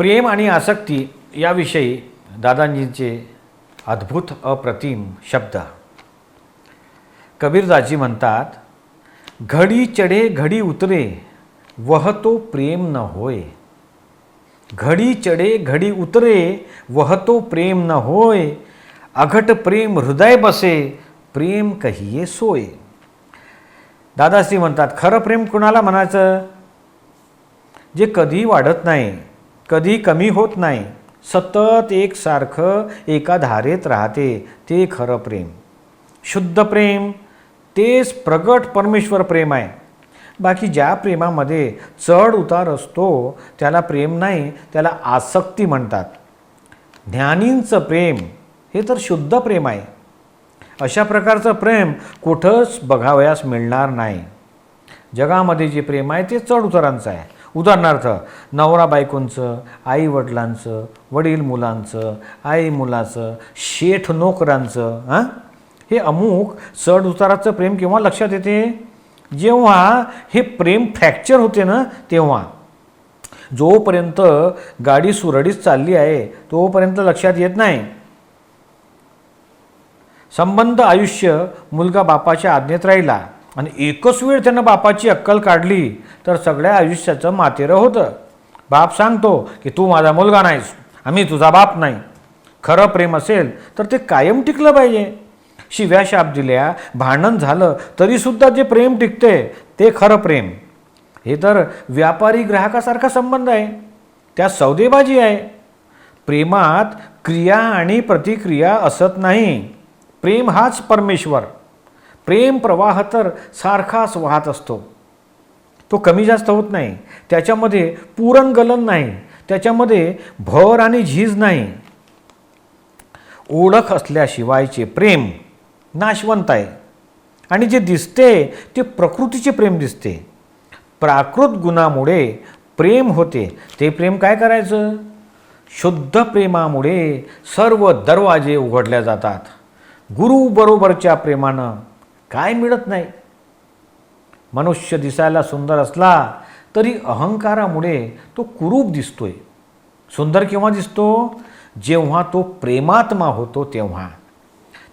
प्रेम आणि आसक्ती याविषयी दादांजींचे अद्भुत अप्रतिम शब्द. कबीरदाजी म्हणतात घडी चढे घडी उतरे वहतो प्रेम न होय. घडी चढे घडी उतरे वहतो प्रेम न होय. अघट प्रेम हृदय बसे प्रेम कहिये सोय. दादाश्री म्हणतात खरं प्रेम कुणाला म्हणायचं? जे कधी वाढत नाही कधी कमी होत नाही. सतत एकसारखं एका धारेत राहते ते खरं प्रेम. शुद्ध प्रेम तेच प्रगट परमेश्वर प्रेम आहे. बाकी ज्या प्रेमामध्ये चढ उतार असतो त्याला प्रेम नाही त्याला आसक्ती म्हणतात. ज्ञानींचं प्रेम हे तर शुद्ध प्रेम आहे. अशा प्रकारचं प्रेम कुठंच बघावयास मिळणार नाही. जगामध्ये जे प्रेम आहे ते चढ उतारांचं आहे. उदाहरणार्थ नवरा बायकोंचं आई वडिलांचं वडील मुलांचं आई मुलाचं शेठ नोकरांचं हां हे अमुक चढ उताराचं प्रेम केव्हा लक्षात येते? जेव्हा हे प्रेम फ्रॅक्चर होते ना तेव्हा. जोपर्यंत गाडी सुरळीत चालली आहे तोपर्यंत लक्षात येत नाही. संबंध आयुष्य मुलगा बापाच्या आज्ञेत राहिला. आणि एकच वेळ त्यानं बापाची अक्कल काढली तर सगळ्या आयुष्याचं मातेरं होतं. बाप सांगतो की तू माझा मुलगा नाहीस आम्ही तुझा बाप नाही. खरं प्रेम असेल तर ते कायम टिकलं पाहिजे. शिव्या शाप दिल्या भांडण झालं तरीसुद्धा जे प्रेम टिकते ते खरं प्रेम. हे तर व्यापारी ग्राहकासारखा संबंध आहे. त्या सौदेबाजी आहे. प्रेमात क्रिया आणि प्रतिक्रिया असत नाही. प्रेम हाच परमेश्वर. प्रेम प्रवाह तर सारखाच वाहत असतो. तो कमी जास्त होत नाही. त्याच्यामध्ये पुरणगलन नाही. त्याच्यामध्ये भर आणि झीज नाही. ओळख असल्याशिवायचे प्रेम नाशवंत आहे. आणि जे दिसते ते प्रकृतीचे प्रेम दिसते. प्राकृत गुणामुळे प्रेम होते. ते प्रेम काय करायचं? शुद्ध प्रेमामुळे सर्व दरवाजे उघडल्या जातात. गुरुबरोबरच्या प्रेमानं काय मिळत नाही. मनुष्य दिसायला सुंदर असला तरी अहंकारामुळे तो कुरूप दिसतोय. सुंदर केव्हा दिसतो? जेव्हा तो प्रेमात्मा होतो तेव्हा.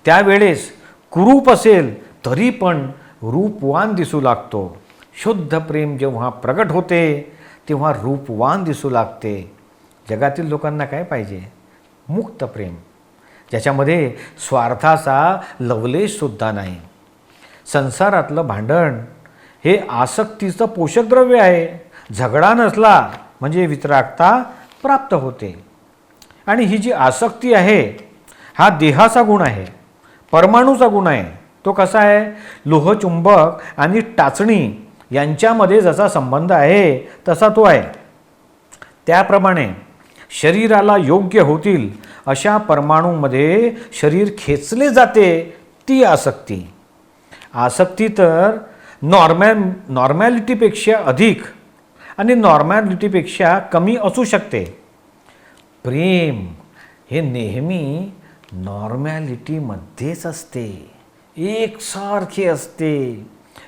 त्यावेळेस कुरूप असेल तरी पण रूपवान दिसू लागतो. शुद्ध प्रेम जेव्हा प्रगट होते तेव्हा रूपवान दिसू लागते. जगातील लोकांना काय पाहिजे? मुक्त प्रेम. ज्याच्यामध्ये स्वार्थाचा लवलेशसुद्धा नाही. संसारातलं भांडण. हे आसक्तीचं पोषकद्रव्य आहे. झगडा नसला म्हणजे वितरागता प्राप्त होते. आणि ही जी आसक्ती आहे हा देहाचा गुण आहे. परमाणूचा गुण आहे. तो कसा आहे? लोहचुंबक आणि टाचणी यांच्यामध्ये जसा संबंध आहे तसा तो आहे. त्याप्रमाणे शरीराला योग्य होतील अशा परमाणूमध्ये शरीर खेचले जाते ती आसक्ती. आसक्ती तर नॉर्मॅल नॉर्मॅलिटीपेक्षा अधिक आणि नॉर्मॅलिटीपेक्षा कमी असू शकते. प्रेम हे नेहमी नॉर्मॅलिटीमध्येच असते. एकसारखे असते.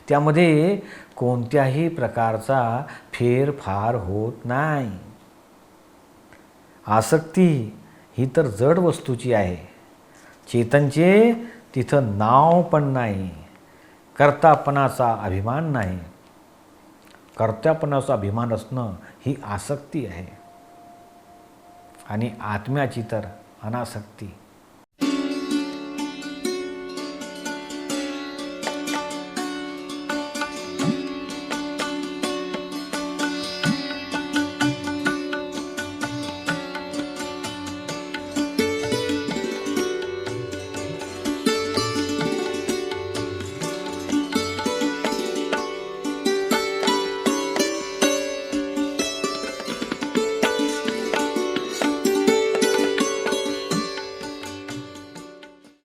त्यामध्ये कोणत्याही प्रकारचा फेरफार होत नाही. आसक्ती ही तर जड वस्तूची आहे. चेतनचे तिथं नाव पण नाही. कर्तापणाचा अभिमान नाही. कर्त्यापणाचा अभिमान असणं ही आसक्ती आहे. आणि आत्म्याची तर अनासक्ती.